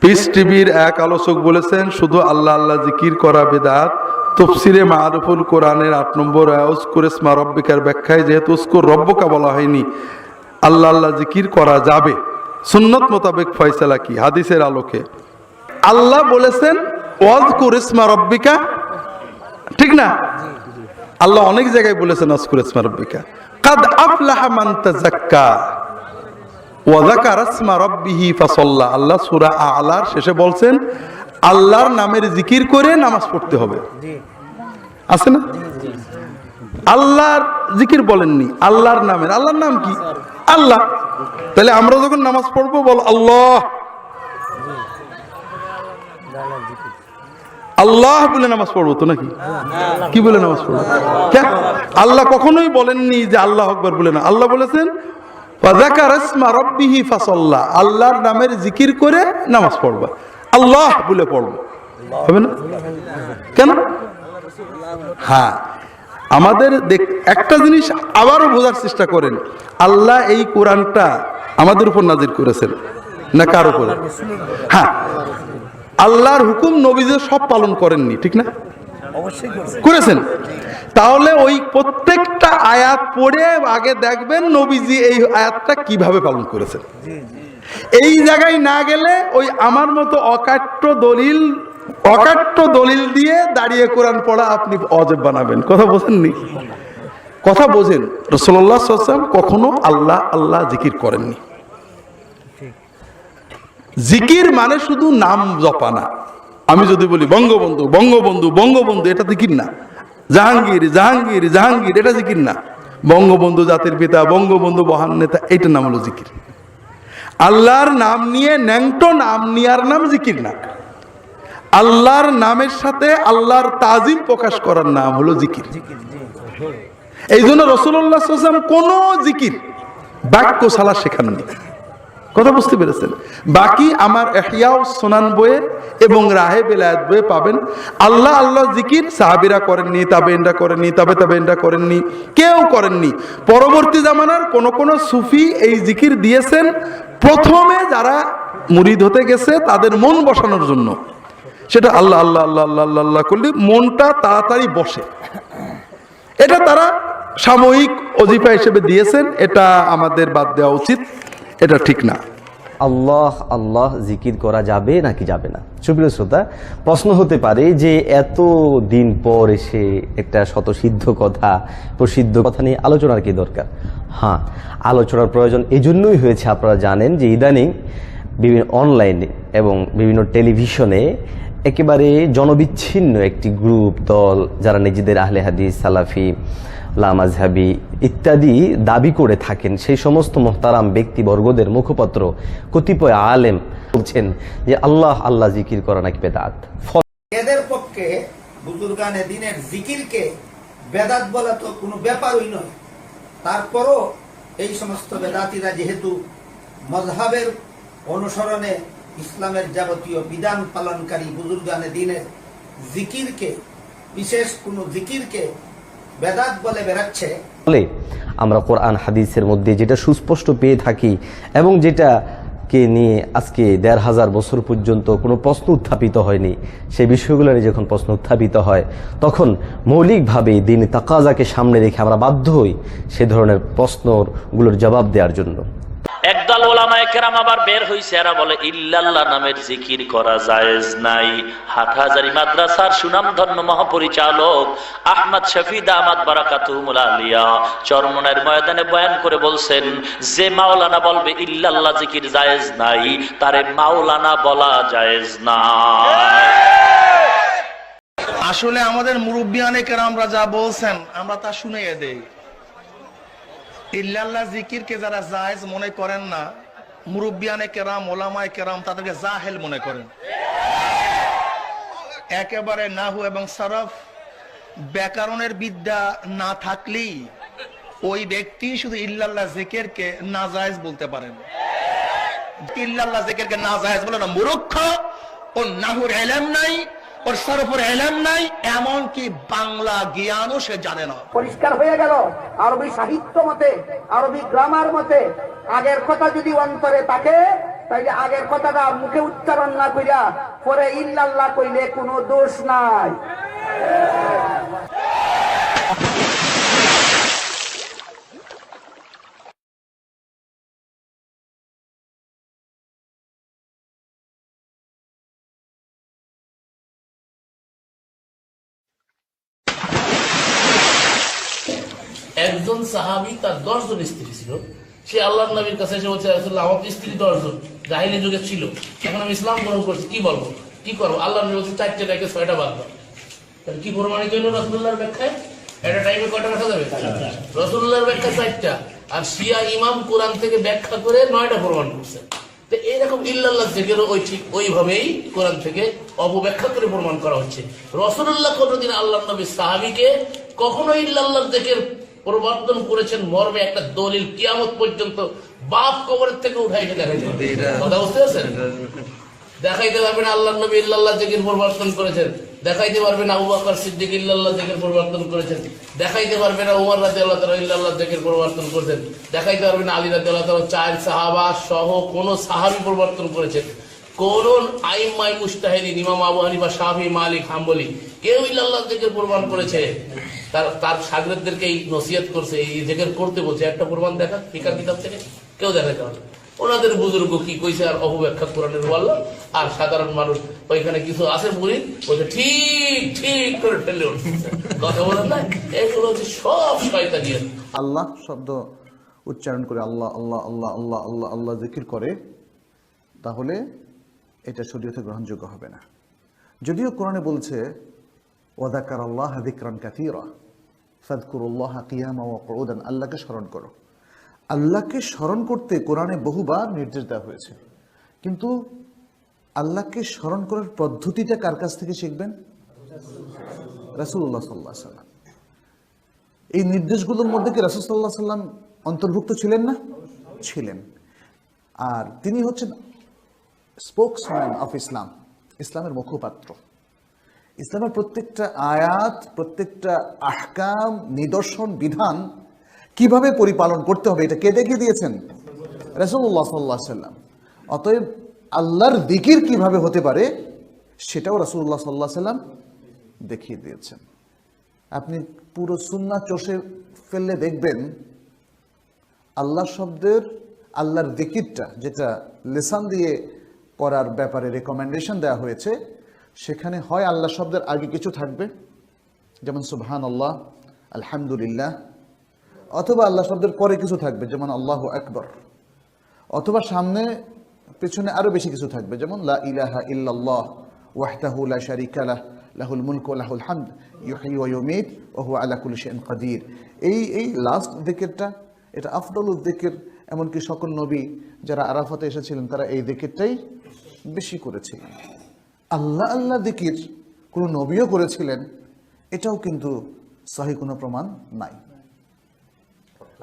Piece টিভির এক আলোচক বলেছেন, শুধু আল্লাহ আল্লাহ জিকির করা বেদাত তফসিরে মারুফুল কোরআনের আট নম্বর উস্কুর ইসমা রব্বিকার ব্যাখ্যায় যেহেতু উস্কুর রব্বকা বলা হয়নি, আল্লাহ আল্লাহ জিকির করা যাবে। সুন্নত মোতাবেক ফয়সালা কি? হাদিসের আলোকে। আল্লাহ বলেছেন ওয়াজ কুরিসমা রব্বিকা। ঠিক না? আল্লাহ অনেক জায়গায় বলেছেন ইসমা রব্বিকা। কাদ আফলাহা মান তাযাক্কা। ওয়াজাকার আসমা রব্বিহি ফাসাল্লা। আল্লাহ সূরা আলার শেষে বলছেন আল্লাহর নামের জিকির করে নামাজ পড়তে হবে। আছে না? আল্লাহর জিকির বলেননি আল্লাহর নামের। আল্লাহর নাম কি? আল্লাহ। তাহলে আমরা যখন নামাজ পড়ব বল আল্লাহ। আল্লাহ বলে নামাজ পড়ব তো নাকি? কি বলে নামাজ পড়ব? কেন? আল্লাহ কখনোই বলেননি যে আল্লাহ আকবর বলে না। আল্লাহ বলেছেন ফাযাকার ইসমা রাব্বিহি ফাসাল্লা। আল্লাহর নামের জিকির করে নামাজ পড়বা। আল্লাহ বলে পড়ব। হবে না? কেন? হ্যাঁ। আমাদের দেখ, একটা জিনিস আবারও বোঝার চেষ্টা করেন। আল্লাহ এই কোরআনটা আমাদের উপর নাজির করেছেন। না কার উপরে? হ্যাঁ। আল্লাহর হুকুম নবীদের সব পালন করেননি ঠিক না? করেছেন। তাহলে ওই প্রত্যেকটা আয়াত পড়ে আগে দেখবেন নবীজি এই আয়াতটা কীভাবে পালন করেছেন। এই জায়গায় না গেলে ওই আমার মতো অকাট্য দলিল অকাট্য দলিল দিয়ে দাঁড়িয়ে কোরআন পড়া আপনি অজেব বানাবেন। কথা বোঝেননি? কথা বোঝেন। রসল্লাহ সাল্লাম কখনো আল্লাহ আল্লাহ জিকির করেননি। জিকির মানে শুধু নাম জপা না আমি যদি বলি বঙ্গবন্ধু বঙ্গবন্ধু বঙ্গবন্ধু, এটা জিকির না। জাহাঙ্গীর জাহাঙ্গীর জাহাঙ্গীর, এটা জিকির না। বঙ্গবন্ধু জাতির পিতা, বঙ্গবন্ধু মহান নেতা এইটার নাম হলো জিকির। আল্লাহর নাম নিয়ে ন্যাংটো নাম নেওয়ার নাম জিকির না। আল্লাহর নামের সাথে আল্লাহর তাজিম প্রকাশ করার নাম হলো জিকির। এই জন্য রসুল্লাহ কোন জিকির, বাক্য সালা শেখাননি। কথা বুঝতে পেরেছেন? বাকি আমার এহিয়াও সোনান বইয়ে এবং রাহে বেলায়েত বইয়ে পাবেন। আল্লাহ আল্লাহ জিকির সাহাবিরা করেননি তাবেনরা করেননি, তাবে তাবেনরা করেননি, কেউ করেননি। পরবর্তী জামানার কোন কোন সুফি এই জিকির দিয়েছেন। প্রথমে যারা মুরিদ হতে গেছে, তাদের মন বসানোর জন্য। সেটা আল্লাহ আল্লাহ আল্লাহ আল্লাহ আল্লাহ আল্লাহ করলে মনটা তাড়াতাড়ি বসে। এটা তারা সাময়িক অজিফা হিসেবে দিয়েছেন, এটা আমাদের বাদ দেওয়া উচিত। এটা ঠিক না। আল্লাহ আল্লাহ জিকির করা যাবে নাকি যাবে না? সুপ্রিয় শ্রোতা, প্রশ্ন হতে পারে যে এত দিন পর এসে একটা শতসিদ্ধ কথা, প্রসিদ্ধ কথা নিয়ে আলোচনার কি দরকার? হ্যাঁ আলোচনার প্রয়োজন এই জন্যই হয়েছে, আপনারা জানেন যে ইদানিং বিভিন্ন অনলাইনে এবং বিভিন্ন টেলিভিশনে একেবারে জনবিচ্ছিন্ন একটি গ্রুপ, দল, যারা নিজেদের আহলে হাদিস, সালাফি লামাজহাবি ইত্যাদি দাবি করে থাকেন। সেই সমস্ত মোহতারাম ব্যক্তিবর্গদের মুখপত্র কতিপয় আলেম বলছেন যে, আল্লাহ আল্লাহ জিকির করা নাকি বেদাত? এদের পক্ষে বুজুর্গানে দিনের জিকিরকে বেদাত বলা তো কোনো ব্যাপারই নয়। তারপরও এই সমস্ত বেদাতিরা যেহেতু মজহাবের অনুসরণে ইসলামের যাবতীয় বিধান পালনকারী বুজুর্গানে দিনের জিকিরকে, বিশেষ কোনো জিকিরকে বলে ফলে আমরা কোরআন, হাদিসের মধ্যে যেটা সুস্পষ্ট পেয়ে থাকি এবং যেটা কে নিয়ে আজকে দেড় হাজার বছর পর্যন্ত কোনো প্রশ্ন উত্থাপিত হয়নি সেই বিষয়গুলো নিয়ে যখন প্রশ্ন উত্থাপিত হয়, তখন মৌলিকভাবে দিন তাকাজাকে সামনে রেখে আমরা বাধ্য হই সে ধরনের প্রশ্নগুলোর জবাব দেওয়ার জন্য। একদল ওলামায়ে কেরাম আবার বের এরা বলে, ইল্লাল্লাহ নামের জিকির করা জায়েজ নাই। মাদ্রাসার মহাপরিচালক আহমদ শফিদ আহমদ আলিয়া চরমনের ময়দানে বয়ান করে বলছেন, যে মাওলানা বলবে, ইল্লাল্লাহ জিকির জায়েজ নাই, তারে মাওলানা বলা জায়েজ আসলে আমাদের মুরব্বিয়ানে কেরামরা যা বলছেন, আমরা তা শুনে দেই। ইল্লাল্লাহ যারা জায়েজ মনে করেন না কেরাম, ওলামায় কেরাম, তাদেরকে জাহেল মনে করেন। একেবারে নাহু এবং সারফ, ব্যাকরণের বিদ্যা না থাকলেই ওই ব্যক্তি শুধু ইল্লাল্লাহ জিকিরকে নাজায়েজ বলতে পারেন। ইল্লাল্লাহ জিকিরকে নাজায়েজ বলে না, মূর্খ ও নাহুর এলেম নাই ওর উপর এলাম নাই, এমনকি বাংলা জ্ঞানও সে জানে না। পরিষ্কার হয়ে গেল। আরবি সাহিত্য মতে, আরবি গ্রামার মতে, আগের কথা যদি অন্তরে থাকে, তাইলে আগের কথাটা মুখে উচ্চারণ না কইরা পরে ইল্লাল্লাহ কইলে কোনো দোষ নাই। সাহাবি তার দশজন স্ত্রী ছিল। সে আল্লাহ নবীর কাছে এসে বলছে রাসূলুল্লাহ, আমার স্ত্রী দশজন জাহিলি যুগে ছিল। এখন আমি ইসলাম গ্রহণ করছি কি বলব? কি করব? আল্লাহ নবী বলছে চারটে রেখে ছয়টা বাদ দাও কি প্রমাণিত হলো রসুল্লাহর ব্যাখ্যায়? একটা টাইমে রাখা যাবে? রসুল্লাহর ব্যাখ্যা চারটা। আর শিয়া ইমাম কোরআন থেকে ব্যাখ্যা করে নয়টা প্রমাণ করছে। তো এইরকম ইল্লাল্লাহ ওই ঠিক ওইভাবেই কোরআন থেকে অপব্যাখ্যা করে প্রমাণ করা হচ্ছে। রসুল্লাহ কোনোদিন আল্লাহ নবী সাহাবিকে কখনো ইল্লাল্লাহ জিকির প্রবর্তন করেছেন মর্মে একটা দলিল কিয়ামত পর্যন্ত বাপ কবরের থেকে উঠাই দেখাই কথা বুঝতে পারছেন? দেখাইতে পারবেন আল্লাহ নবী ইল্লাল্লাহ জিকির পরিবর্তন করেছেন। দেখাইতে পারবেন আবু বকর সিদ্দিক ইল্লাল্লাহ জিকির পরিবর্তন করেছেন। দেখাইতে পারবেন উমর রাদিয়াল্লাহু তাআলা ইল্লাল্লাহ জিকির পরিবর্তন করেছেন। দেখাইতে পারবেন আলী রাদিয়াল্লাহু তাআলা চার সাহাবা সহ কোন সাহাবী পরিবর্তন করেছেন। কোন আইমাই মুস্তাহিদিন ইমাম আবু হানিফা শাফি মালিক হাম্বলি কেউ ইল্লাল্লাহ জিকির প্রমাণ করেছে। তার তার সাগরদেরকে এই নসিহত করছে, এই জিকির করতে বলছে। একটা প্রমাণ দেখা ফিকার কিতাব থেকে কেউ দেখাতে পারে ওনাদের বুজুর্গ কি কইছে আর অপব্যাখ্যা কোরআনের বলল আর সাধারণ মানুষ, ওইখানে কিছু আছে মুড়ি বলছে, ঠিক ঠিক করে উঠছে কথা বলেন না? এগুলো হচ্ছে সব শয়তানিয়াত। আল্লাহ শব্দ উচ্চারণ করে আল্লাহ আল্লাহ আল্লাহ আল্লাহ আল্লাহ আল্লাহ জিকির করে, তাহলে এটা শরীয়তে গ্রহণযোগ্য হবে না। যদিও কোরআনে বলছে ওয়াদাকার আল্লাহ দিকরান কাতিরা ফাদকুরুল্লাহ কিয়ামা ওয়া কুউদান আল্লাহকে স্মরণ করো। আল্লাহকে স্মরণ করতে কোরআনে বহুবার নির্দেশ দেওয়া হয়েছে। কিন্তু আল্লাহকে স্মরণ করার পদ্ধতিটা কার কাছ থেকে শিখবেন? রাসূলুল্লাহ সাল্লাহ সাল্লাম। এই নির্দেশগুলোর মধ্যে কি রাসুল সাল্লাহ সাল্লাম অন্তর্ভুক্ত ছিলেন না? ছিলেন। আর তিনি হচ্ছেন স্পোকসম্যান অফ ইসলাম ইসলামের মুখপাত্র। ইসলামের প্রত্যেকটা আয়াত, প্রত্যেকটা আহকাম, নিদর্শন, বিধান কীভাবে পরিপালন করতে হবে, এটা কে দেখিয়ে দিয়েছেন? রাসূলুল্লাহ সাল্লাহ সাল্লাম। অতএব আল্লাহর দিকির কীভাবে হতে পারে, সেটাও রাসূলুল্লাহ সাল্লাহ সাল্লাম দেখিয়ে দিয়েছেন। আপনি পুরো সুন্না চষে ফেললে দেখবেন আল্লাহ শব্দের, আল্লাহর দিকিরটা, যেটা লেসান দিয়ে করার ব্যাপারে রেকমেন্ডেশন দেওয়া হয়েছে সেখানে হয় আল্লাহ শব্দের আগে কিছু থাকবে। যেমন সুবহান আল্লাহ আলহামদুলিল্লাহ, অথবা আল্লাহ শব্দের পরে কিছু থাকবে, যেমন আল্লাহ আকবর। অথবা সামনে, পেছনে আরও বেশি কিছু থাকবে, যেমন লা ইলাহা ইল্লাল্লাহ, ওয়াহদাহু লা শারিকা লাহ, লাহুল মুলক লাহুল হামদ, ইউহয়ি ওয়া ইউমীত, ওয়া হুয়া আলা কুল্লি শাইইন কাদির। এই এই লাস্ট দিকেরটা এটা আফদলুল দিকের এমনকি সকল নবী যারা আরাফাতে এসেছিলেন, তারা এই দিকেরটাই বেশি করেছিলেন। আল্লাহ আল্লাহ দিকির কোনো নবীও করেছিলেন, এটাও কিন্তু সহি কোনো প্রমাণ নাই।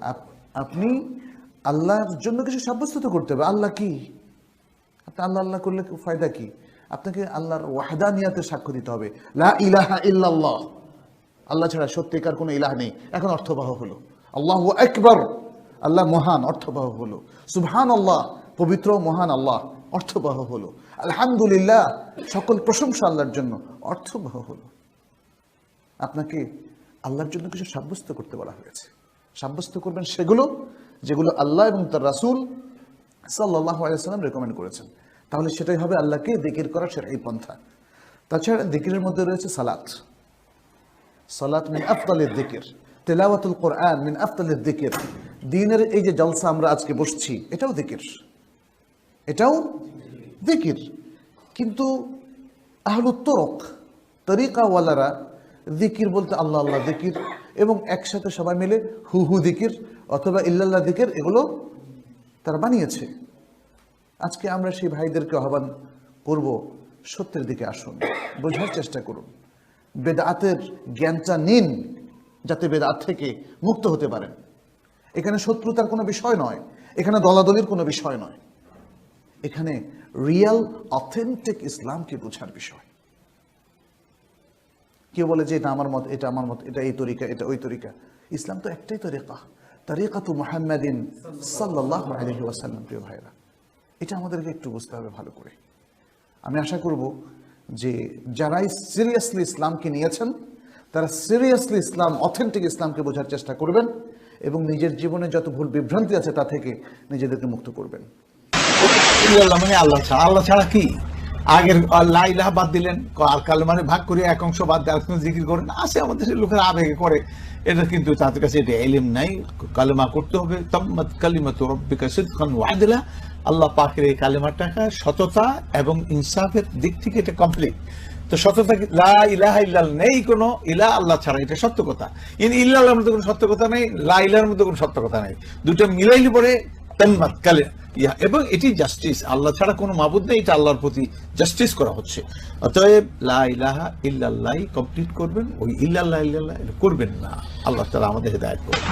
আপ- আপনি আল্লাহর জন্য কিছু সাব্যস্ত তো করতে হবে। আল্লাহ কি? আপনি আল্লাহ আল্লাহ করলে ফায়দা কি? আপনাকে আল্লাহর ওয়াহদানিয়াতে সাক্ষ্য দিতে হবে। লা ইলাহা ইল্লাল্লাহ। আল্লাহ ছাড়া সত্যিকার কোনো ইলাহ নেই। এখন অর্থবাহ হলো। আল্লাহ একবার আল্লাহ মহান, অর্থবাহ হলো। সুবহান আল্লাহ পবিত্র, মহান আল্লাহ। অর্থবাহ হলো। আলহামদুলিল্লাহ, সকল প্রশংসা আল্লাহর জন্য অর্থবহ হলো। আপনাকে আল্লাহর জন্য কিছু সাব্যস্ত করতে বলা হয়েছে। সাব্যস্ত করবেন সেগুলো যেগুলো আল্লাহ এবং তার রাসূল সাল্লাহ আলাইসাল্লাম রেকমেন্ড করেছেন। তাহলে সেটাই হবে আল্লাহকে দিকির করার এই পন্থা। তাছাড়া দিকিরের মধ্যে রয়েছে সালাত। সালাত মিন আফতালের দিকির, তেলাওয়াতুল কোরআন মিন আফতালের দিকির। দিনের এই যে জলসা আমরা আজকে বসছি, এটাও দিকির। এটাও দিকির কিন্তু আহলুত্তরক তরিকাওয়ালারা দিকির বলতে আল্লাহ আল্লাহ দিকির এবং একসাথে সবাই মিলে হু হু দিকির অথবা ইল্লাল্লাহ দিকির এগুলো তারা বানিয়েছে। আজকে আমরা সেই ভাইদেরকে আহ্বান করব, সত্যের দিকে আসুন, বোঝার চেষ্টা করুন। বেদাতের জ্ঞানটা নিন, যাতে বেদাত থেকে মুক্ত হতে পারেন। এখানে শত্রুতার কোনো বিষয় নয়, এখানে দলাদলির কোনো বিষয় নয়। এখানে রিয়েল অথেন্টিক ইসলামকে বোঝার বিষয়। কেউ বলে যে এটা আমার মত, এটা আমার মত, এটা এই তরিকা, এটা ওই তরিকা। ইসলাম তো একটাই তরিকা। তরিকা তো মোহাম্মদিন সাল্লাহ আলহি প্রিয় ভাইরা এটা আমাদেরকে একটু বুঝতে হবে ভালো করে। আমি আশা করব যে যারাই সিরিয়াসলি ইসলামকে নিয়েছেন, তারা সিরিয়াসলি ইসলাম অথেন্টিক ইসলামকে বোঝার চেষ্টা করবেন এবং নিজের জীবনে যত ভুল বিভ্রান্তি আছে তা থেকে নিজেদেরকে মুক্ত করবেন। মানে আল্লাহ ছাড়া? আল্লাহ ছাড়া কি? আগের আল্লাহ ইলাহা বাদ দিলেন আর কালেমারে ভাগ করে এক অংশ বাদ জিকির করেন। আমাদের আবেগে করে। এটা কিন্তু তাদের কাছে এটা এলিম নাই। কালেমা করতে হবে। তাম্মাত কালিমাতু রব্বিকা সিদকান ওয়াদলা আল্লাহ পাকের এই সততা এবং ইনসাফের দিক থেকে এটা কমপ্লিট তো সততা লা ইলাহা ইল্লাল নেই কোনো। ইলা আল্লাহ ছাড়া এটা সত্য কথা। ইন মধ্যে কোনো সত্য কথা নেই। লা ইলাহার মধ্যে কোনো সত্য কথা নেই। দুটো মিলাইলে পরে তাম্মাত কালে ইয়া এবং এটি জাস্টিস আল্লাহ ছাড়া কোনো মাবুদ নেই এটা আল্লাহর প্রতি জাস্টিস করা হচ্ছে। অতএব লা ইলাহা ইল্লাল্লাহ কমপ্লিট করবেন ওই ইল্লাল্লাহ ইল্লাল্লাহ এটা করবেন না। আল্লাহ তাআলা আমাদের হেদায়েত করবেন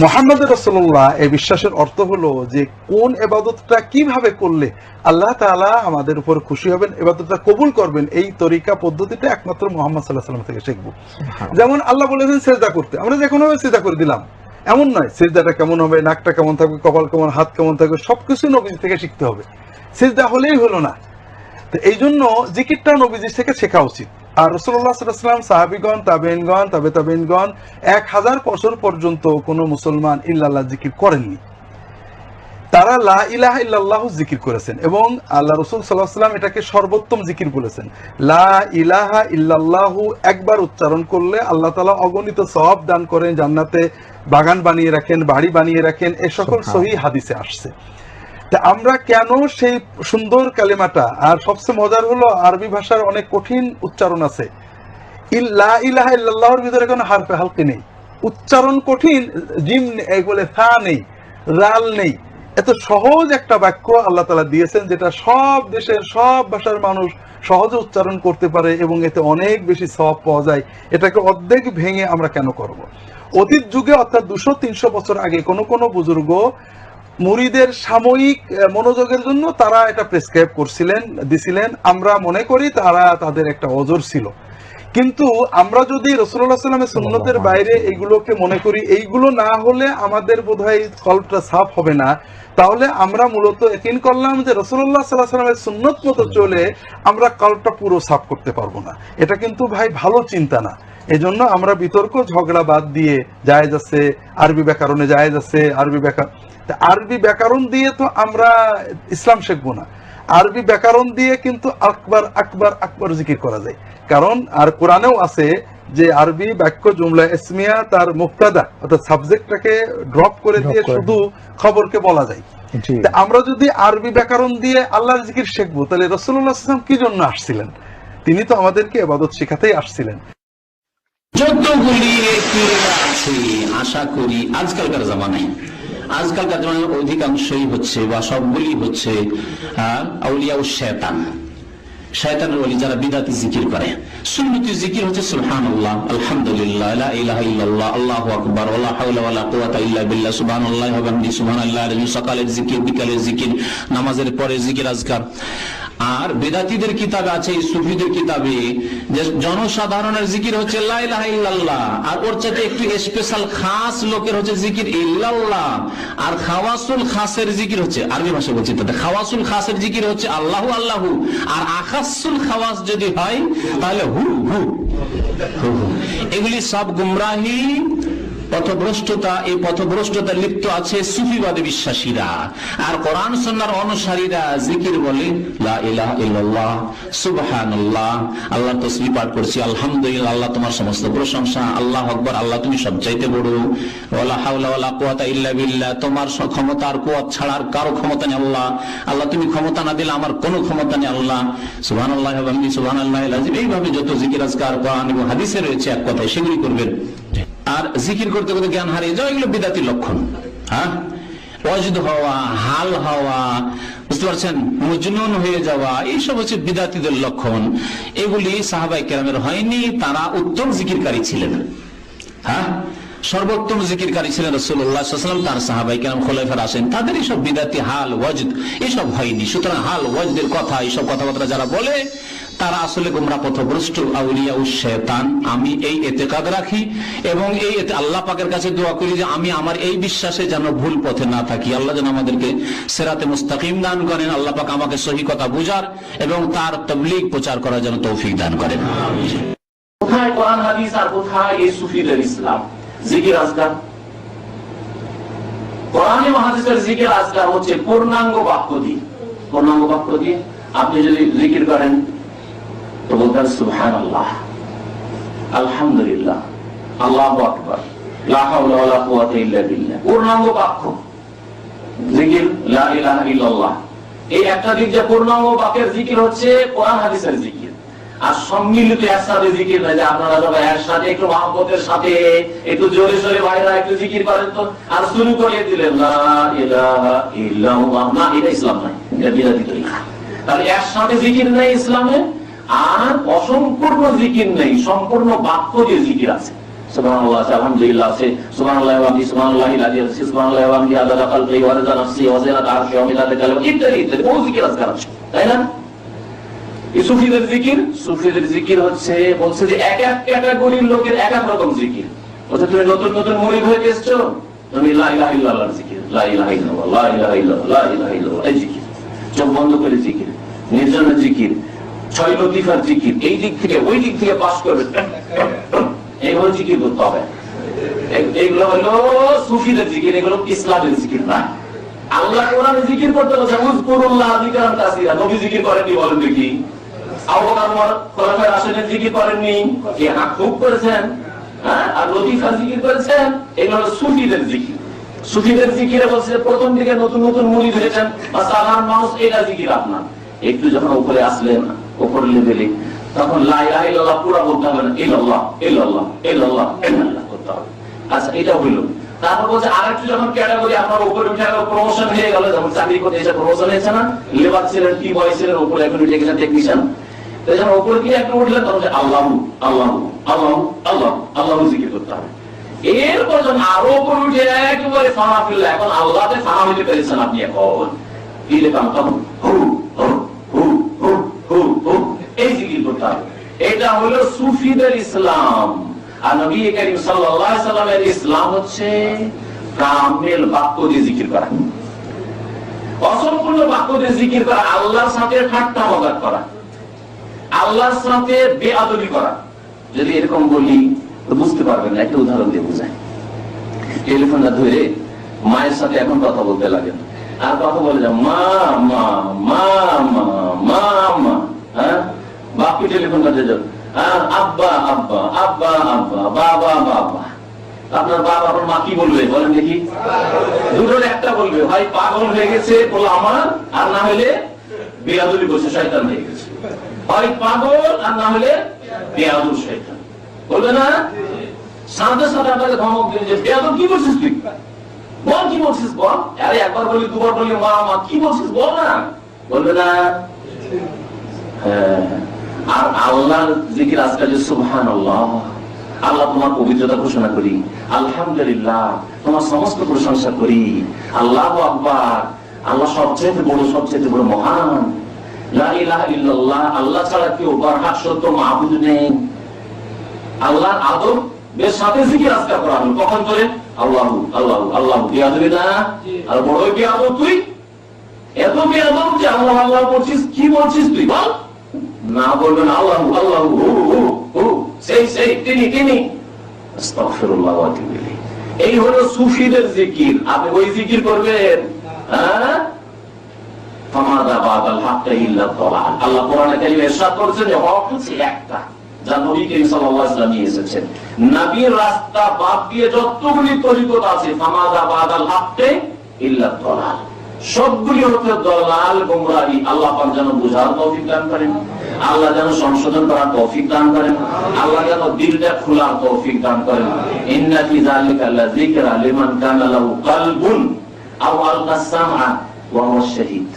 মোহাম্মদ রসল্লাহ এই বিশ্বাসের অর্থ হলো যে কোন এবাদতটা কীভাবে করলে আল্লাহ তাআলা আমাদের উপর খুশি হবেন এবাদতটা কবুল করবেন এই তরিকা পদ্ধতিটা একমাত্র মোহাম্মদ সাল্লাহ সাল্লাম থেকে শিখব। যেমন আল্লাহ বলেছেন সেজদা করতে। আমরা যে কোনো সেজদা করে দিলাম। এমন নয়, সেজদাটা কেমন হবে, নাকটা কেমন থাকবে, কপাল কেমন, হাত কেমন থাকবে, সবকিছু নবীজি থেকে শিখতে হবে। সেজদা হলেই হলো না। তো এই জন্য জিকিরটা নবীজির থেকে শেখা উচিত। আর রসুল্লাহ সাল্লাম সাহাবিগণ তাবেনগণ তাবে তাবেনগণ এক হাজার বছর পর্যন্ত কোনো মুসলমান ইল্লাল্লাহ জিকির করেননি। তারা লা ইলাহা ইল্লাল্লাহ জিকির করেছেন এবং আল্লাহ রসুল সাল্লাহ সাল্লাম এটাকে সর্বোত্তম জিকির বলেছেন। লা ইলাহা ইল্লাল্লাহ একবার উচ্চারণ করলে আল্লাহ তালা অগণিত সওয়াব দান করেন জান্নাতে বাগান বানিয়ে রাখেন বাড়ি বানিয়ে রাখেন এ সকল সহি হাদিসে আসছে। তা আমরা কেন সেই সুন্দর কালেমাটা? আর সবচেয়ে মজার হলো আরবি ভাষার অনেক কঠিন উচ্চারণ আছে। ইল্লা ইলাহা ইল্লাল্লাহর ভিতরে কোনো হারফে হালকে নেই। উচ্চারণ কঠিন জিম বলে ফা নেই রাল নেই। এত সহজ একটা বাক্য আল্লাহ তালা দিয়েছেন যেটা সব দেশের সব ভাষার মানুষ সহজে উচ্চারণ করতে পারে এবং এতে অনেক বেশি সব পাওয়া যায়। এটাকে অর্ধেক ভেঙে আমরা কেন করব? অতীত যুগে অর্থাৎ দুশো, তিনশো বছর আগে কোনো কোনো বুজুর্গ মুরিদের সাময়িক মনোযোগের জন্য তারা এটা প্রেসক্রাইব করছিলেন, দিছিলেন। আমরা মনে করি তারা তাদের একটা অজর ছিল। কিন্তু আমরা যদি রসুল্লাহ সাল্লামের সুন্নতের বাইরে এইগুলোকে মনে করি এইগুলো না হলে আমাদের বোধহয় কল্পটা সাফ হবে না। তাহলে আমরা মূলত একিন করলাম যে রসুল্লাহ সাল্লাহ সাল্লামের সুন্নত মতো চলে আমরা কল্পটা পুরো সাফ করতে পারব না। এটা কিন্তু ভাই ভালো চিন্তা না। এজন্য আমরা বিতর্ক ঝগড়া বাদ দিয়ে জায়েজ আছে আরবি ব্যাকরণে জায়েজ আছে আরবি ব্যাকরণ আরবি ব্যাকরণ দিয়ে তো আমরা ইসলাম শিখব না। আরবি ব্যাকরণ দিয়ে কিন্তু আকবার আকবার আকবার জিকির করা যায়। কারণ আর কোরআনেও আছে যে আরবি বাক্য জুমলা ইসমিয়া তার মুক্তাদা অর্থাৎ সাবজেক্টটাকে ড্রপ করে দিয়ে শুধু খবরকে বলা যায়। আমরা যদি আরবি ব্যাকরণ দিয়ে আল্লাহর জিকির শিখব তাহলে রসুল্লাহ আসলাম কি জন্য আসছিলেন? তিনি তো আমাদেরকে এবাদত শেখাতেই আসছিলেন। যতগুলি আছে আশা করি আজকালকার জামানায় আজকালকার জন্য অধিকাংশই হচ্ছে বা সবগুলি হচ্ছে আউলিয়া শেতান শয়তানের ওলি যারা বিদাতি জিকির করে। সুন্নতি জিকির হচ্ছে সুবহানাল্লাহ, আলহামদুলিল্লাহ, লা ইলাহা ইল্লাল্লাহ, আল্লাহু আকবার হাওলা কুওয়াতা ইল্লা বিল্লাহ, সুবহানাল্লাহি ওয়া বিহামদিহি, সুবহানাল্লাহ সকালের জিকির, বিকালের জিকির, নামাজের পরে জিকির আজকার। আর বেদাতিদের কিতাবে আছে সুফিদের কিতাবে যে জনসাধারণের জিকির হচ্ছে লা আর ওর চাইতে একটু স্পেশাল খাস লোকের হচ্ছে জিকির ইল্লাল্লাহ আর খাওয়াসুল খাসের জিকির হচ্ছে আরবি ভাষা বলছি তাতে খাওয়াসুল খাসের জিকির হচ্ছে আল্লাহু আল্লাহু আর আখাসুল খাওয়াস যদি হয় তাহলে হু, হু। এগুলি সব গুমরাহি পথভ্রষ্টতা, এই পথভ্রষ্টতা লিপ্ত আছে বিশ্বাসীরা। আর কোরআন সন্ন্যার অনুসারীরা জিকির বলে আল্লাহ পাঠ করছি, আলহামদুলিল্লাহ, আল্লাহ তোমার সমস্ত প্রশংসা, আল্লাহ আকবার, আল্লাহ তুমি বড়। ইল্লা তোমার ক্ষমতা আর কুয়াত কারও ক্ষমতা নেই আল্লাহ। আল্লাহ তুমি ক্ষমতা না দিলে আমার কোনো ক্ষমতা নেই আল্লাহ। সুবহানাল্লাহ আযীম। এইভাবে যত জিকির, আজকার, কোরআন এবং হাদিসে রয়েছে এক কথায় সেগুলি করবেন। আর জিকির করতে করতে জ্ঞান হারিয়ে যাওয়া, এগুলো বিদাতির লক্ষণ। হ্যাঁ? অজিদ হওয়া, হাল হওয়া, বুঝতে পারছেন? মজনুন হয়ে যাওয়া, এইসব হচ্ছে বিদাতিদের লক্ষণ। এগুলি সাহাবাই কেরামের হয়নি, তারা উত্তম জিকিরকারী ছিলেন। হ্যাঁ? সর্বোত্তম জিকিরকারী ছিলেন রসুল্লাহাম তার সাহাবাই কেরাম খোলাফার আসেন। তাদের এইসব বিদাতি, হাল, ওয়াজদ, এসব হয়নি। সুতরাং হাল, ওয়াজদের কথা, এইসব কথাবার্তা যারা বলে তারা আসলে গোমরা পথভ্রষ্ট, আউলিয়া শেতান। আমি এই এতেকাদ রাখি এবং এই আল্লাহ পাকের কাছে দোয়া করি যে আমি আমার এই বিশ্বাসে যেন ভুল পথে না থাকি। আল্লাহ যেন আমাদেরকে সেরাতে মুস্তাকিম দান করেন, আল্লাহ পাক আমাকে সহি কথা বুঝার এবং তার তবলিগ প্রচার করার জন্য তৌফিক দান করেন। আপনি যদি জিকির করেন একটা জোরে সোরে বাইরা একটু জিকির করেন তো। আর শুরু করে দিলেন না, এটা ইসলাম নয়, এটা বিরাটি তরিকা। তাহলে একসাথে জিকির নেই ইসলামে? আর অসম্পূর্ণ জিকির নেই, সম্পূর্ণ বাক্য দিয়ে জিকির আছে। সুফিদের জিকির সুফিদের জিকির হচ্ছে, বলছে যে এক এক লোকের এক এক রকম জিকির। তুমি নতুন নতুন মরিদ হয়ে এসছো? তুমি জিকির। লা জিকির। চোখ বন্ধ করে জিকির। নির্জনের জিকির। ছয় লতিফার জিকির। এই দিক থেকে, ওই দিক থেকে এইভাবে জিকির করতে হবে। এগুলো হলো সুফিদের জিকির, এগুলো ইসলামের জিকির না। আল্লাহ জিকির করতে বলছে কাসীরা। নবী জিকির বলেন দেখি। জিকির করেননি। কি করেছেন হ্যাঁ? আর লতিফা জিকির করেছেন। এগুলো সুফিদের জিকির। সুফিদের জিকিরে বলছে, প্রথম দিকে নতুন নতুন মুড়ি ধরেছেন। বা, সাধারণ মানুষ, এটা জিকির আপনার। একটু যখন উপরে আসলেন উপর লেভেলে তখন লা ইলাহা ইল্লাল্লাহ পুরো বলতে হবে না করতে হবে। আচ্ছা এটা হইল। না কি বয় ছিলেন তখন আল্লাহ করতে হবে। এরপর যখন আরও উঠে এখন আল্লাহতে আপনি এখন। এটা হলো সুফিদের ইসলাম। আর নবী করিম সাল্লামের ইসলাম হচ্ছে কামেল বাক্য দিয়ে জিকির করা। অসম্পূর্ণ বাক্য দিয়ে জিকির করা, আল্লাহর সাথে ঠাট্টা মজাক করা, আল্লাহর সাথে বেআদবি করা। যদি এরকম বলি বুঝতে পারবেন না, একটা উদাহরণ দিয়ে বোঝায়। টেলিফোনটা ধরে মায়ের সাথে এখন কথা বলতে লাগেন। আর কথা বলে যা মা মা মা মা মা মা হ্যাঁ? বাপকে টেলিফোনটা দিয়ে যাও। হ্যাঁ? আব্বা আব্বা আব্বা আব্বা, বাবা বাবা। আপনার বাবা, আপনার মা কি বলবে? বলেন দেখি। দুটোর একটা বলবে, ভাই, পাগল হয়ে গেছে, বলো আমার, আর না হলে বেয়াদুলি বসে শয়তান হয়ে গেছে। হয় পাগল, আর না হলে বেয়াদুল শয়তান। বলবে না? সাথে সাথে আপনাকে ধমক দিয়ে যে বেয়াদুল কি বলছিস তুই? বল, কি বলছিস বল? আরে একবার বলি দুবার বলি মা মা, কি বলছিস বল না। বলবে না। হ্যাঁ। আর আল্লাহর জিকির আজকাল সুবহান আল্লাহ আল্লাহ তোমার পবিত্রতা ঘোষণা করি। আলহামদুলিল্লাহ, তোমার সমস্ত প্রশংসা করি। আল্লাহ আকবার। আল্লাহ সবচেয়ে বড় সবচেয়ে বড় মহান। আল্লাহ ছাড়া কেউ বরহাত সত্য মাহবুদ নেই। আল্লাহর আদব, বেশ সাথে জিকির আজকাল করা হলো কখন করে? আল্লাহ আল্লাহ আল্লাহ বিয়াদবি না? আর বড় বিয়াদব তুই? এত বেয়াদব যে আল্লাহ আল্লাহ করছিস কি বলছিস তুই বল? না বলবেন আল্লাহ আল্লাহ হু সেই সেই তিনি তিনি। আস্তাগফিরুল্লাহ ওয়া এই হলো সুফিদের জিকির। আপনি ওই জিকির করবেন? হ্যাঁ? ফামাদা বাদাল হাক্কা ইল্লা দালাল আল্লাহ কোরআনে কারিমে ইরশাদ করেছেন যে হক হচ্ছে একটা। যা নবী করিম সাল্লাল্লাহু আলাইহি ওয়াসাল্লাম এসেছেন নবীর রাস্তা বাদ দিয়ে যতগুলি তরিকত আছে, ফামাদা বাদাল হাক্কা ইল্লা দালাল। সবগুলি হচ্ছে দলাল, গুমরাহি। আল্লাহ পাক যেন বুঝার তৌফিক দান করেন। আল্লাহ যেন সংশোধন করার তৌফিক দান করেন। আল্লাহ যেন দিলটা খোলার তৌফিক দান করেন। ইন্না ফি যালিকা লাযিকরা লিমান কানা লাহু কলবুন আও আলকা সামআ ওয়া হুয়া শাহীদ।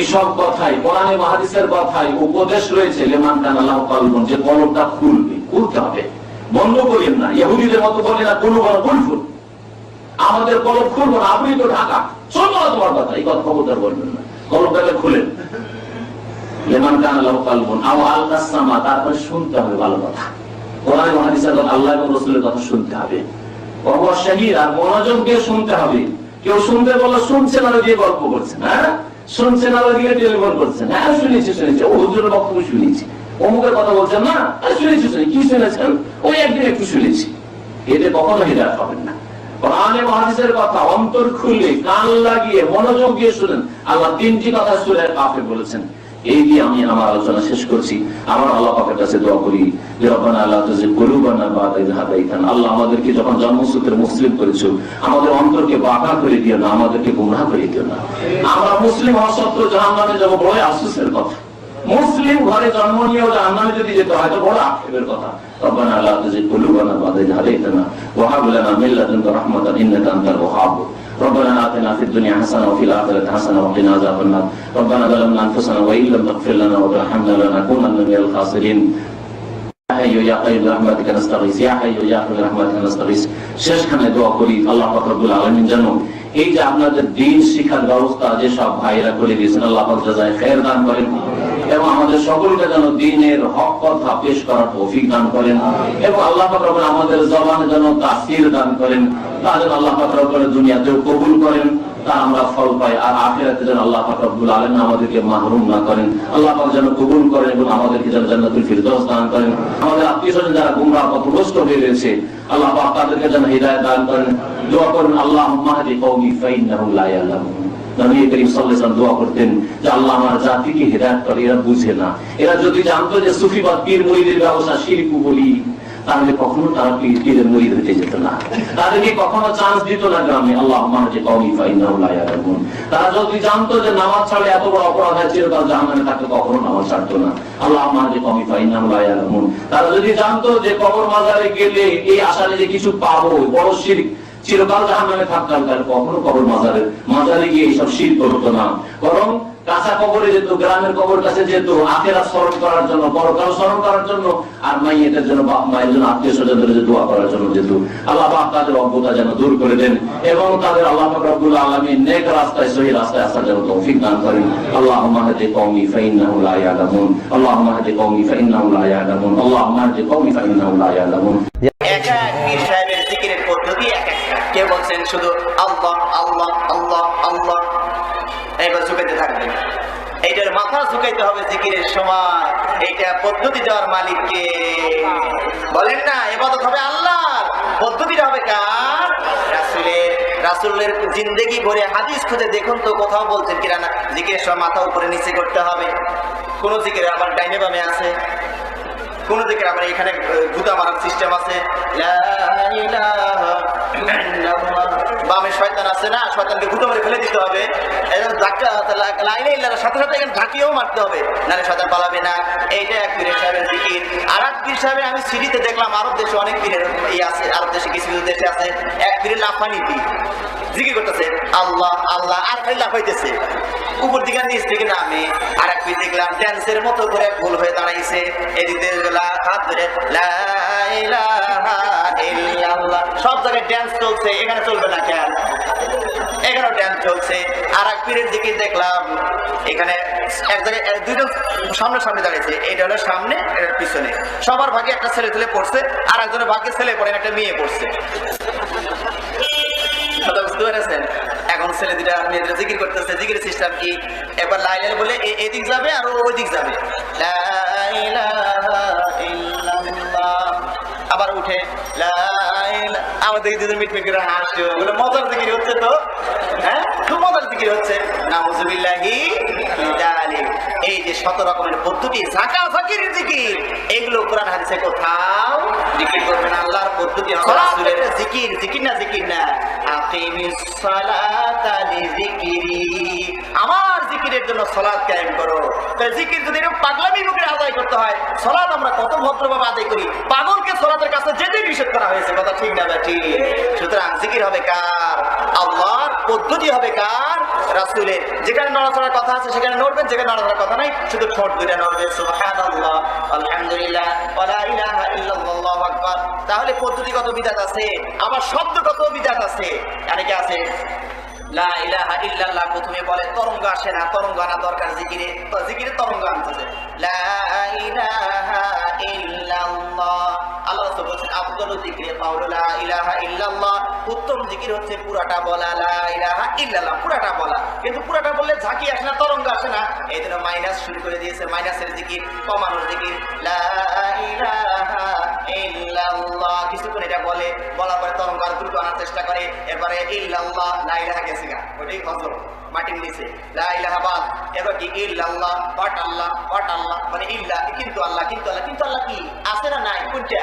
এসব কথাই, কোরআনে মাহাদিসের কথাই উপদেশ রয়েছে লেমান কান আল্লাহ কলবন যে কলমটা খুলবে, খুলতে হবে। বন্ধ করিয়েন না। ইহুদিদের মতো বলে না, কোনো বড় খুলফুল আমাদের কলম খুলবো না, আপনি তো ঢাকা। চলবো না তোমার কথা, এই কথা খবরদার বলবেন না। কলমটাকে খুলেন। লেমান কান লাহু কালবুন আও আলকাস সামা তারপরে শুনতে হবে ভালো কথা। কোরআন এবং হাদিসের কথা আল্লাহ এবং রাসূলের কথা শুনতে হবে। অবশ্যই আর মনোযোগ দিয়ে শুনতে হবে? কেউ শুনতে বলল শুনছে আর দিয়ে গল্প করছে হ্যাঁ? শুনছেন আবার দিয়ে টেলিফোন করছেন। হ্যাঁ শুনেছি শুনেছি। ও, হুজুরের বক্তব্য শুনেছি। অমুকের কথা বলছেন না আর শুনেছি শুনেছি। কি শুনেছেন? ওই একদিন একটু শুনেছি। এতে কখনো হৃদয় পাবেন না। কোরআনে মহাদিসের কথা, অন্তর খুলে, কান লাগিয়ে, মনোযোগ দিয়ে শুনেন। আল্লাহ তিনটি কথা শুনে কাফে বলেছেন। এই দিয়ে আমি আমার আলোচনা শেষ করছি। আমার আল্লাহ পাকের কাছে দোয়া করি রব্বানা আল্লাহ তুজিব কুলুবানা বাদা ইযা হাদাইতানা। আল্লাহ আমাদেরকে যখন জন্মসূত্রে মুসলিম করেছ, আমাদের অন্তরকে বাঁকা করে দিও না, আমাদেরকে গুনাহ করে দিও না। আমরা মুসলিম হওয়া সত্ত্বেও জাহান্নামে যাব বড় আফসোসের কথা। মুসলিম ঘরে জন্ম নিয়েও জাহান্নামে যদি যেতে হয়, তো বড় আক্ষেপের কথা। রব্বানা আল্লাহ তুজিব কুলুবানা বাদা ইযা হাদাইতানা। ওয়া হাব লানা রাহমাতান, ইন্নাকা আনতাল ওয়াহ্হাব ربنا آتنا في الدنيا حسنة وفي الآخرة حسنة وقنا عذاب النار ربنا ظلمنا أنفسنا وإن لم تغفر لنا وترحمنا لنكونن من الخاسرين يا حي يا قيوم برحمتك نستغيث يا حي يا قيوم برحمتك نستغيث শেষখানে দোয়া করি আল্লাহ পাক রব্বুল আলামিন যেন এই যে আপনাদের দিন শিক্ষার ব্যবস্থা যে সব ভাইরা করে দিয়েছেন আল্লাহ পাক জাযায় খায়ের দান করেন এবং আমাদের সকলকে যেন দিনের হক কথা পেশ করার তৌফিক দান করেন এবং আল্লাহ পাক রব্বুল আমাদের জবানে যেন তাসির দান করেন তাদের আল্লাহ পাক রব্বুল দুনিয়াতেও কবুল করেন, তা আমরা ফল পাই। আর আখিরাতে যেন আল্লাহ পাক রব্বুল আলামিন আমাদেরকে মাহরুম না করেন। আল্লাহ পাক যেন কবুল করেন এবং আমাদেরকে যেন জান্নাতুল ফিরদৌস দান করেন। আমাদের আত্মীয়স্বজন যারা গুমরাহ পথভ্রষ্ট হয়ে রয়েছে, আল্লাহ পাক তাদেরকে যেন হিদায়াত দান করেন। দোয়া করেন, আল্লাহুম্মা হাদি কওমি ফাইন্নাহুম লা ইয়ালামুন। নবী করিম দোয়া করতেন যে, আল্লাহ আমার জাতিকে হেদায়েত করে, এরা বুঝে না। এরা যদি জানতো যে সুফিবাদ, পীর মুরিদের ব্যবসা শিরকু বলি তাহলে কখনো তারা পীর পীরের মরিদ হতে যেত না। তাদেরকে কখনো চান্স দিত না গ্রামে। আল্লাহ ফাইন্নাহু লা তারা যদি জানতো যে নামাজ ছাড়ে এত বড় অপরাধ হয়, চিরকাল জাহান্নামে তাকে কখনো নামাজ ছাড়তো না। আল্লাহ মানে কমি তারা যদি জানতো যে কবর মাজারে গেলে এই আসারে যে কিছু পাবো বড় শিরক চিরকাল জাহান নামে থাকতাম তাহলে কখনো কবর মাজারে মাজারে গিয়ে এইসব শীত করতো না। বরং কাঁচা কবরে যেত, গ্রামের কবর কাছে যেত আখেরা স্মরণ করার জন্য, পরকাল স্মরণ করার জন্য, আর মাইয়েদের জন্য বাপ মায়ের জন্য আত্মীয় স্বজনদের যে দোয়া করার জন্য যেত। আল্লাহ পাক তাদের অজ্ঞতা যেন দূর করে দেন এবং তাদের আল্লাহ পাক আলামিন নেক রাস্তায়, সহি রাস্তায় আসার জন্য তৌফিক দান করেন। আল্লাহুম্মা হাদি কওমি ফাইন্নাহু লা ইয়ালামুন। আল্লাহুম্মা হাদি কওমি ফাইন্নাহু লা ইয়ালামুন। আল্লাহুম্মা হাদি কওমি ফাইন্নাহু লা সাহেবের জিকিরের পদ্ধতি এক একটা বলছেন শুধু আল্লাহ আল্লাহ আল্লাহ আল্লাহ, এইবার ঝুঁকাইতে থাকবেন। এইটার মাথা ঝুঁকাইতে হবে জিকিরের সময়। এইটা পদ্ধতি দেওয়ার মালিককে। বলেন না হবে আল্লাহ পদ্ধতিটা হবে কার? রাসুলের। রাসুলের জিন্দেগি ভরে হাদিস খুঁজে দেখুন তো কোথাও বলছেন কিনা না। জিকিরের সময় মাথা উপরে নিচে করতে হবে। কোন জিকিরে আবার ডাইনে বামে আছে? কোন দিকে আবার এখানে গুদা মারার সিস্টেম আছে। বামে শয়তান আছে না, শয়তানকে গুদা মারে ফেলে দিতে হবে। লাইনে ইল্লার সাথে সাথে এখানে ঢাকিয়েও মারতে হবে। নাহলে শয়তান পালাবে না। এইটা এক পীরের সাহেবের জিকির। আর এক পীর সাহেবের আমি সিঁড়িতে দেখলাম আরব দেশে অনেক পীরের ই আছে, আরব দেশে কিছু কিছু দেশে আছে। এক পীরের লাফানি পীর জিকির করতেছে, আল্লাহ আল্লাহ, আর খালি লাফাইতেছে। উপর দিকে নিচ থেকে নামে আর এক দেখলাম ড্যান্সের মতো করে ভুল হয়ে দাঁড়াইছে। এদিকে। সব জায়গায় ড্যান্স চলছে এখানে চলবে না কেন? এখানেও ড্যান্স চলছে। আর এক পীরের দিকে দেখলাম এখানে এক জায়গায় এ, দুইজন সামনে সামনে দাঁড়িয়েছে। এইটা হলো সামনে এটা পিছনে। সবার ভাগে একটা ছেলে ছেলে পড়ছে আর একজনের ভাগে ছেলে পড়ে একটা মেয়ে পড়ছে। বুঝতে পেরেছেন? এখন ছেলে দুটা মেয়েদের জিকির করতেছে জিকির সিস্টেম কি? এবার লাইলাল বলে এদিক যাবে আর ওই দিক যাবে। আবার উঠে আমাদের দুজন মিটমিট করে হাসছে। মজার জিকির হচ্ছে তো। হ্যাঁ? জিকির হচ্ছে। নাউজুবিল্লাহি এই যে শত রকমের পদ্ধতি ঝাঁকা ফাকির জিকির এগুলো কোরআন হাদিসে কোথাও জিকির করবেন আল্লাহর পদ্ধতি রাসূলের জিকির জিকির না জিকির না। আকিমিস সালাতা লিযিকরি। আমার জিকিরের জন্য সালাত কায়েম করো। তাই জিকির যদি এরকম পাগলামি মুখে আদায় করতে হয় সালাত আমরা কত ভদ্রভাবে আদায় করি? পাগলকে সালাতের কাছে যেতে নিষেধ করা হয়েছে। কথা ঠিক না ঠিক। সুতরাং জিকির হবে কার? আল্লাহর পদ্ধতি হবে কার? রাসুলের। যেখানে নড়াচড়ার কথা আছে, সেখানে নড়বেন, যেখানে নড়াচড়ার কথা নাই, শুধু ঠোঁট দুইটা নড়বে আলহামদুলিল্লাহ তাহলে পদ্ধতিগত বিদাত আছে? আমার শব্দগত বিদাত আছে? অনেকে আছে? লা প্রথমে বলে, তরঙ্গ আসে না, তরঙ্গ আনা দরকার জিকিরে। জিকিরে তরঙ্গ আনতে লা আল্লাহ তো বলছেন আফদল জিকিরে পাউলা ইলাহা ইল্লাল্লাহ। উত্তম জিকির হচ্ছে পুরাটা বলা, লা ইলাহা ইল্লাল্লাহ, পুরাটা বলা। কিন্তু পুরাটা বললে ঝাঁকি আসে না, তরঙ্গ আসে না। এই জন্য মাইনাস শুরু করে দিয়েছে, মাইনাসের জিকির, কমানোর জিকির, লা ইলাহা ইল্লাল্লাহ। কিছুক্ষণ এটা বলে, বলার পরে তরঙ্গ আর দ্রুত আনার চেষ্টা করে। এরপরে ইল্লাল্লাহ, লা ইলাহা গেছে গা ওটাই হজর মাটির নিচে। লা ইলাহা বাদ, এরপর কি? ইল্লাল্লাহ বাট আল্লাহ বাট আল্লাহ মানে ইল্লাহ কিন্তু আল্লাহ কিন্তু আল্লাহ কিন্তু আল্লাহ কি? আছে না নাই? কোনটা?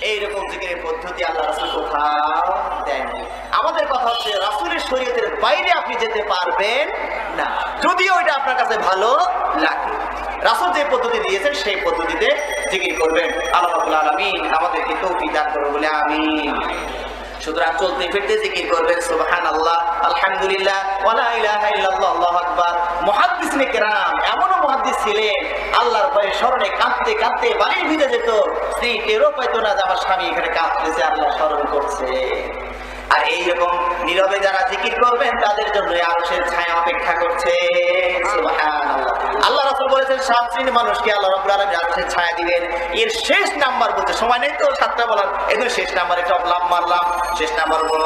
এইরকম জিকিরের পদ্ধতি আল্লাহ রাসুল কোথাও দেয়নি আমাদের কথা হচ্ছে, রাসুলের শরীয়তের বাইরে আপনি যেতে পারবেন না। যদিও এটা আপনার কাছে ভালো লাগে। রাসুল যে পদ্ধতি দিয়েছেন, সেই পদ্ধতিতে জিকির করবেন। আল্লাহ আলামিন আমাদেরকে তৌফিক দান করব বলে, আমিন। সুতরাং চলতে জিকির করবেন সুবহান আল্লাহ আলহামদুলিল্লাহ ওয়ালা ইলাহা ইল্লাল্লাহ, আল্লাহু আকবার। মুহাদ্দিসিনে কেরাম, এমনও মুহাদ্দিস ছিলেন, আল্লাহর ভয়ে ভিতরে যেত, স্ত্রী টেরও পাইতো না যে আমার স্বামী এখানে কাঁদতেছে, আল্লাহ স্মরণ করছে। আর এইরকম নীরবে যারা জিকির করবেন, তাদের জন্য আরশের ছায়া অপেক্ষা করছে, সুবহানাল্লাহ। বলেছেন সাত মানুষকে আল্লাহ আলামিন আরশের ছায়া দিবেন। এর শেষ নাম্বার বলতে সময় নেই তো সাতটা বলার। জন্য শেষ নাম্বারে টপলাম মারলাম। শেষ নাম্বার বলা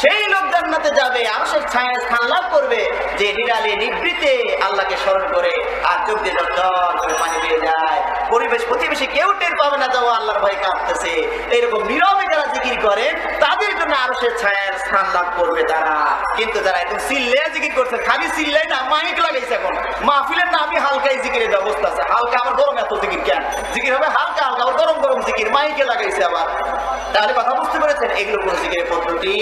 সেই লোক জান্নাতে যাবে আরশের ছায়ায় স্থান লাভ করবে, যে নিরালে নিবৃতে আল্লাহকে স্মরণ করে, আর চোখ দিয়ে দর করে পানি যায়। পরিবেশ প্রতিবেশী কেউ টের পাবে না যাও আল্লাহর ভয় কাঁপতেছে এরকম নীরবে যারা জিকির করে, তাদের জন্য আরও সে ছায়ার স্থান লাভ করবে তারা। কিন্তু যারা একদম সিল্লে জিকির করছে, খালি সিল্লে না, মাইক লাগাইছে এখন। মাহফিলের না, আমি হালকাই জিকিরের ব্যবস্থা আছে। হালকা আমার গরম এত জিকির কেন? জিকির হবে হালকা হালকা আবার গরম গরম জিকির, মাইকে লাগাইছে আবার। তাহলে কথা বুঝতে পেরেছেন, এগুলো কোন জিকিরের পদ্ধতি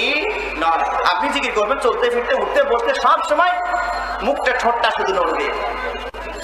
নয়। আপনি জিকির করবেন, চলতে ফিরতে, উঠতে, বসতে, সব সময় মুখটা ঠোঁটটা শুধু নড়বে।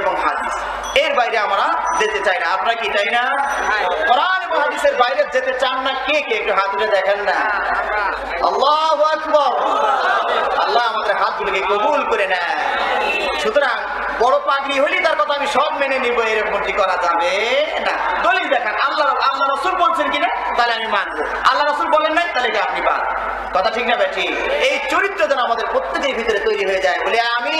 এবং হাদিস। এর বাইরে আমরা যেতে চাই না। আপনারা কি চাই না? কোরআন এবং হাদিসের বাইরে যেতে চান না? কে কে? একটু হাত উঠে দেখেন না। আল্লাহ আকবর। আল্লাহ আমাদের হাতগুলোকে কবুল করে নেয় সুতরাং বড় পাগড়ি হইলে তার কথা আমি সব মেনে নিব, এরকমটি করা যাবে না। দলিল দেখান। আল্লাহ আল্লাহ রসুল বলছেন কিনা তাহলে আমি মানবো। আল্লাহ রসুল বলেন নাই? তাহলে আপনি পান। কথা ঠিক না ব্যাঠি এই চরিত্র যেন আমাদের প্রত্যেকের ভিতরে তৈরি হয়ে যায়। বলে আমি